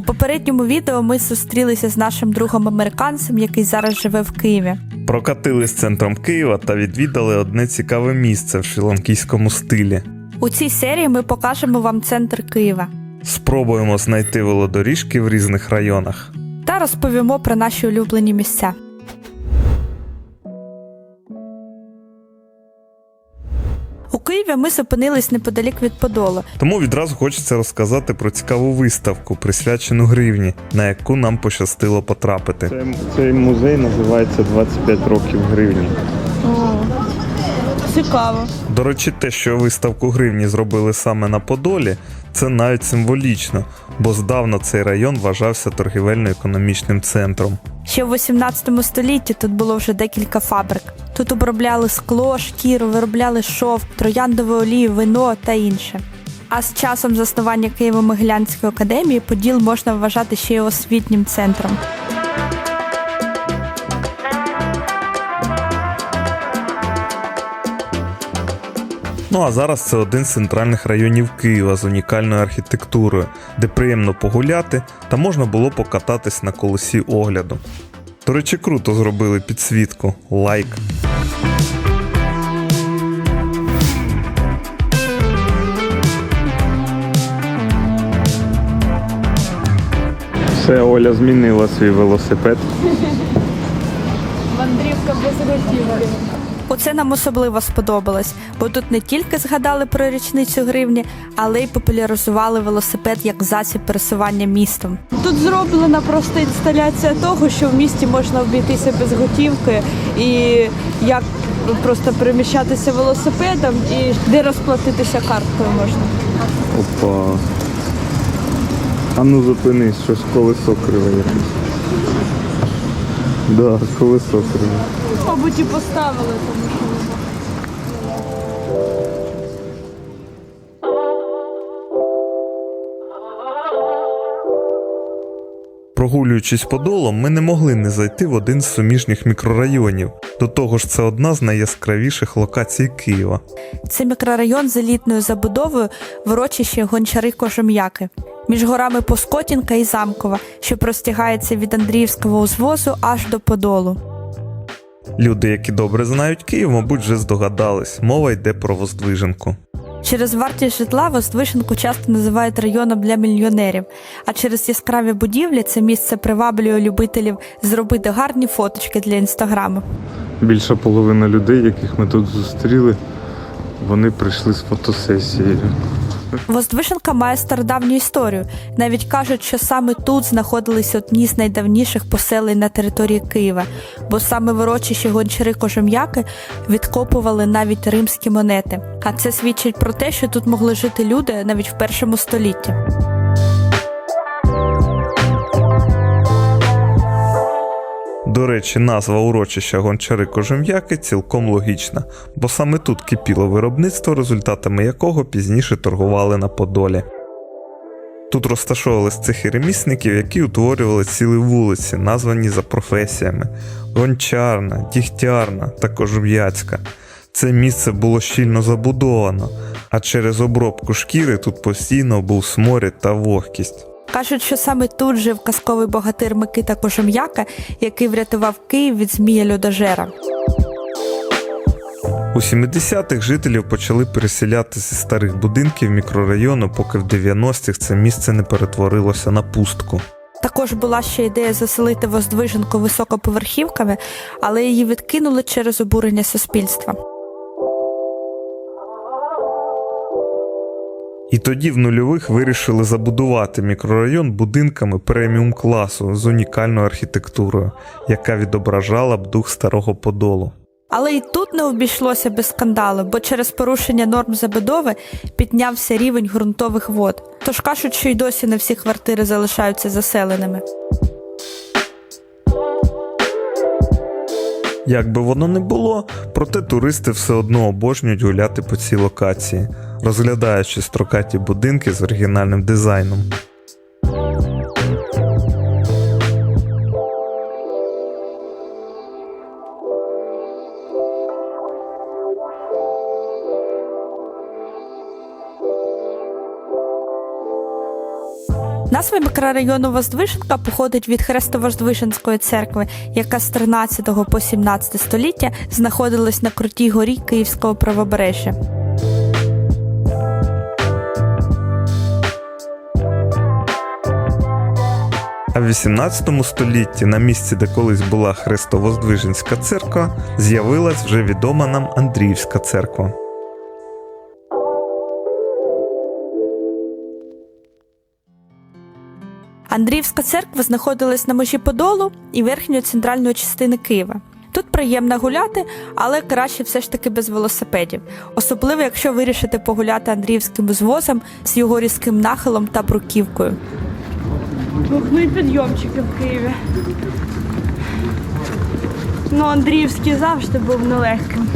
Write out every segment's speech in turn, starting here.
У попередньому відео ми зустрілися з нашим другом американцем, який зараз живе в Києві. прокатились центром Києва та відвідали одне цікаве місце в шрі-ланкійському стилі. У цій серії ми покажемо вам центр Києва Спробуємо знайти велодоріжки в різних районах. та розповімо про наші улюблені місця. Києві ми зупинились неподалік від Подолу. Тому відразу хочеться розказати про цікаву виставку, присвячену гривні, на яку нам пощастило потрапити. Цей, цей музей називається 25 років гривні. Цікаво. До речі, те, що виставку гривні зробили саме на Подолі, це навіть символічно, бо здавна цей район вважався торгівельно-економічним центром. Ще в 18 столітті тут було вже декілька фабрик. Тут обробляли скло, шкіру, виробляли шовк, трояндову олію, вино та інше. А з часом заснування Києво-Могилянської академії Поділ можна вважати ще й освітнім центром. Ну а зараз це один з центральних районів Києва з унікальною архітектурою, де приємно погуляти та можна було покататись на колесі огляду. До речі, круто зробили підсвітку. Лайк. Все, Оля змінила свій велосипед. Оце нам особливо сподобалось, бо тут не тільки згадали про річницю гривні, але й популяризували велосипед як засіб пересування містом. Тут зроблена просто інсталяція того, що в місті можна обійтися без готівки і як просто переміщатися велосипедом і де розплатитися карткою можна. Опа. А ну зупинись, щось колесо криве якесь. Да, колесо криве. Мабуть, і поставили, тому що. Прогулюючись подолом, ми не могли не зайти в один з суміжніх мікрорайонів. До того ж, це одна з найяскравіших локацій Києва. Це мікрорайон з елітною забудовою в урочищі Гончари Кожем'яки. Між горами Поскотінка і Замкова, що простягається від Андріївського узвозу аж до Подолу. Люди, які добре знають Київ, мабуть, вже здогадались. Мова йде про Воздвиженку. Через вартість житла Воздвиженку часто називають районом для мільйонерів, а через яскраві будівлі це місце приваблює любителів зробити гарні фоточки для інстаграму. Більша половина людей, яких ми тут зустріли, вони прийшли з фотосесією. Воздвиженка має стародавню історію. Навіть кажуть, що саме тут знаходились одні з найдавніших поселень на території Києва, бо саме ворочіші гончари Кожем'яки відкопували навіть римські монети. А це свідчить про те, що тут могли жити люди навіть в першому столітті. До речі, назва урочища Гончари Кожем'яки цілком логічна, бо саме тут кипіло виробництво, результатами якого пізніше торгували на Подолі. Тут розташовувались цехи ремісників, які утворювали цілі вулиці, названі за професіями: гончарна, дігтярна та кожум'яцька. Це місце було щільно забудовано, а через обробку шкіри тут постійно був сморід та вогкість. Кажуть, що саме тут жив казковий богатир Микита Кожем'яка, який врятував Київ від змія Людожера. У 70-х жителів почали переселятися зі старих будинків мікрорайону, поки в 90-х це місце не перетворилося на пустку. Також була ще ідея заселити Воздвиженку високоповерхівками, але її відкинули через обурення суспільства. І тоді в нульових вирішили забудувати мікрорайон будинками преміум класу з унікальною архітектурою, яка відображала б дух старого подолу. Але і тут не обійшлося без скандалу, бо через порушення норм забудови піднявся рівень ґрунтових вод. Тож кажуть, що й досі не всі квартири залишаються заселеними. Як би воно не було, проте туристи все одно обожнюють гуляти по цій локації, розглядаючи строкаті будинки з оригінальним дизайном. Назва мікрорайону Воздвиженка походить від Хрестово-Воздвиженської церкви, яка з 13 по 17 століття знаходилась на крутій горі Київського правобережжя. А в 18 столітті на місці, де колись була Хрестово-Воздвиженська церква, з'явилась вже відома нам Андріївська церква. Андріївська церква знаходилась на межі Подолу і верхньої центральної частини Києва. Тут приємно гуляти, але краще все ж таки без велосипедів, особливо якщо вирішите погуляти Андріївським узвозом з його різким нахилом та бруківкою. Ух, ну і підйомчики в Києві. Ну, Андріївський завжди був нелегким.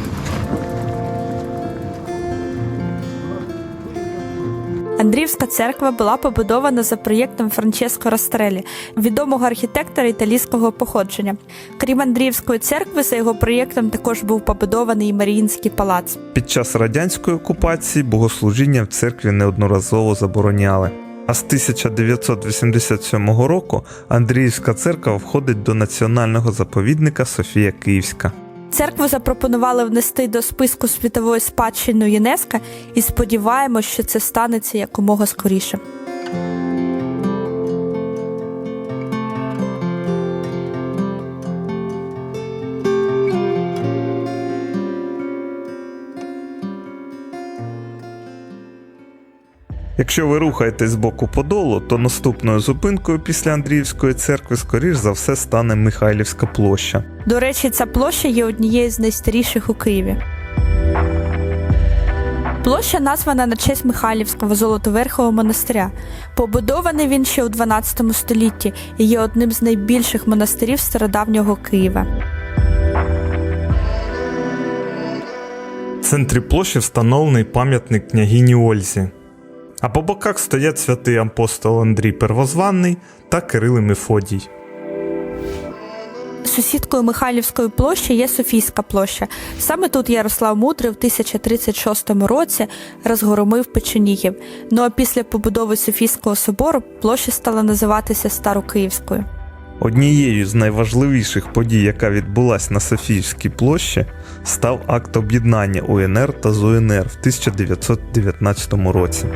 Андріївська церква була побудована за проєктом Франческо Растрелі, відомого архітектора італійського походження. Крім Андріївської церкви, за його проєктом також був побудований і Маріїнський палац. Під час радянської окупації богослужіння в церкві неодноразово забороняли. А з 1987 року Андріївська церква входить до національного заповідника Софія Київська. Церкву запропонували внести до списку світової спадщини ЮНЕСКО і сподіваємось, що це станеться якомога скоріше. Якщо ви рухаєтесь з боку Подолу, то наступною зупинкою після Андріївської церкви, скоріш за все, стане Михайлівська площа. До речі, ця площа є однією з найстаріших у Києві. Площа названа на честь Михайлівського золотоверхового монастиря. Побудований він ще у 12 столітті і є одним з найбільших монастирів стародавнього Києва. В центрі площі встановлений пам'ятник княгині Ользі. А по боках стоять святий апостол Андрій Первозванний та Кирил і Мефодій. Сусідкою Михайлівської площі є Софійська площа. Саме тут Ярослав Мудрий в 1036 році розгромив Печеніїв. Ну а після побудови Софійського собору площа стала називатися Старокиївською. Однією з найважливіших подій, яка відбулася на Софіївській площі, став акт об'єднання УНР та ЗУНР в 1919 році.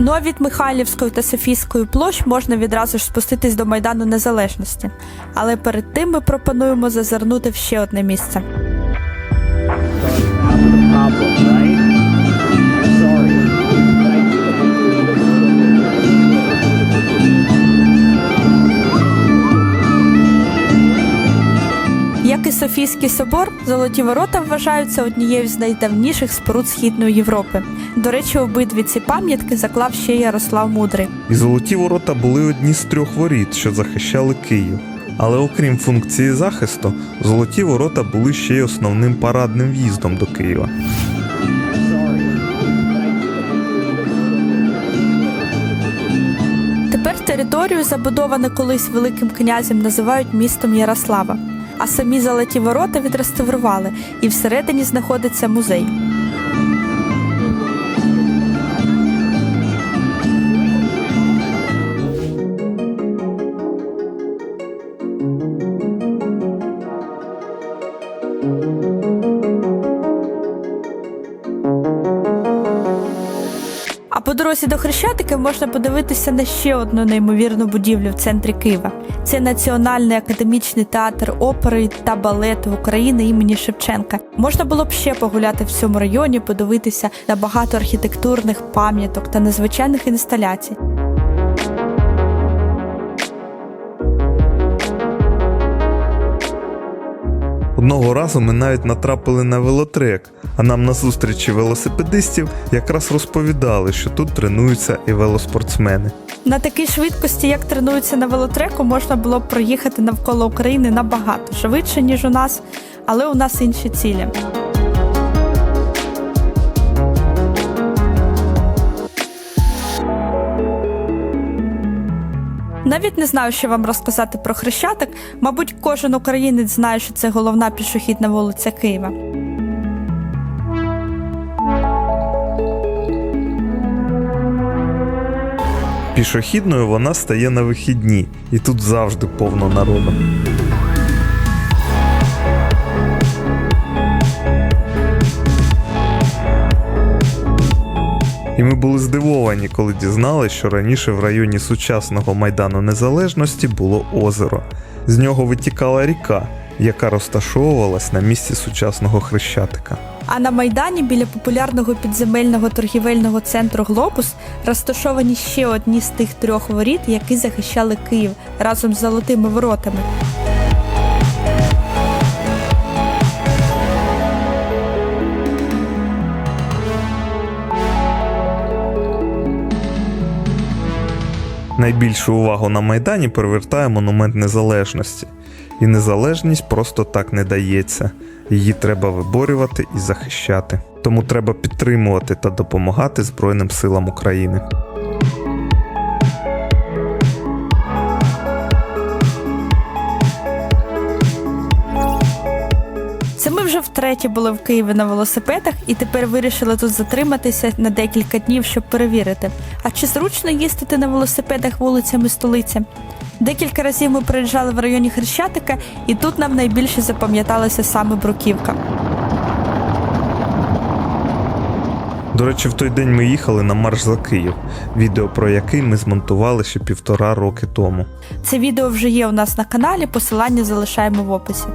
Ну а від Михайлівської та Софійської площ можна відразу ж спуститись до Майдану Незалежності. Але перед тим ми пропонуємо зазирнути в ще одне місце. Софійський собор, Золоті ворота вважаються однією з найдавніших споруд Східної Європи. До речі, обидві ці пам'ятки заклав ще Ярослав Мудрий. І золоті ворота були одні з трьох воріт, що захищали Київ. Але окрім функції захисту, золоті ворота були ще й основним парадним в'їздом до Києва. Тепер територію, забудовану колись Великим князем, називають містом Ярослава. А самі золоті ворота відреставрували, і всередині знаходиться музей. Дорозі до Хрещатика можна подивитися на ще одну неймовірну будівлю в центрі Києва. Це Національний академічний театр опери та балету України імені Шевченка. Можна було б ще погуляти в цьому районі, подивитися на багато архітектурних пам'яток та незвичайних інсталяцій. Одного разу ми навіть натрапили на велотрек, а нам на зустрічі велосипедистів якраз розповідали, що тут тренуються і велоспортсмени. На такій швидкості, як тренуються на велотреку, можна було б проїхати навколо України набагато швидше, ніж у нас, але у нас інші цілі. Навіть не знаю, що вам розказати про Хрещатик. Мабуть, кожен українець знає, що це головна пішохідна вулиця Києва. Пішохідною вона стає на вихідні, і тут завжди повно народу. І ми були здивовані, коли дізналися, що раніше в районі сучасного Майдану Незалежності було озеро. З нього витікала ріка, яка розташовувалась на місці сучасного хрещатика. А на Майдані біля популярного підземельного торгівельного центру Глобус розташовані ще одні з тих трьох воріт, які захищали Київ разом з золотими воротами. Найбільшу увагу на Майдані привертає монумент незалежності. І незалежність просто так не дається. Її треба виборювати і захищати. Тому треба підтримувати та допомагати Збройним силам України. Втретє були в Києві на велосипедах і тепер вирішили тут затриматися на декілька днів, щоб перевірити. А чи зручно їздити на велосипедах вулицями столиці? Декілька разів ми приїжджали в районі Хрещатика, і тут нам найбільше запам'яталася саме бруківка. До речі, в той день ми їхали на марш за Київ, відео про який ми змонтували ще півтора роки тому. Це відео вже є у нас на каналі, посилання залишаємо в описі.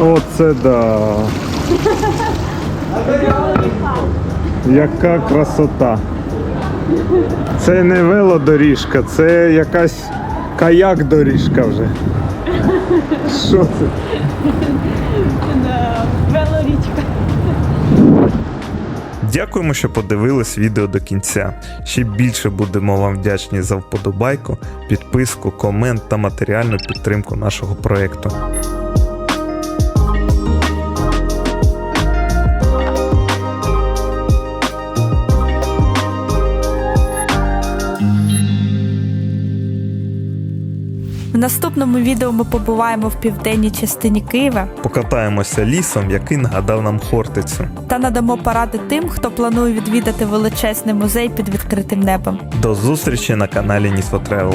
Оце да. Яка красота. Це не велодоріжка, це якась каяк-доріжка вже. Що це? Дякуємо, що подивились відео до кінця. Ще більше будемо вам вдячні за вподобайку, підписку, комент та матеріальну підтримку нашого проєкту. Наступному відео ми побуваємо в південній частині Києва Покатаємося лісом, який нагадав нам Хортицю. та надамо поради тим, хто планує відвідати величезний музей під відкритим небом. До зустрічі на каналі Нісфотревел.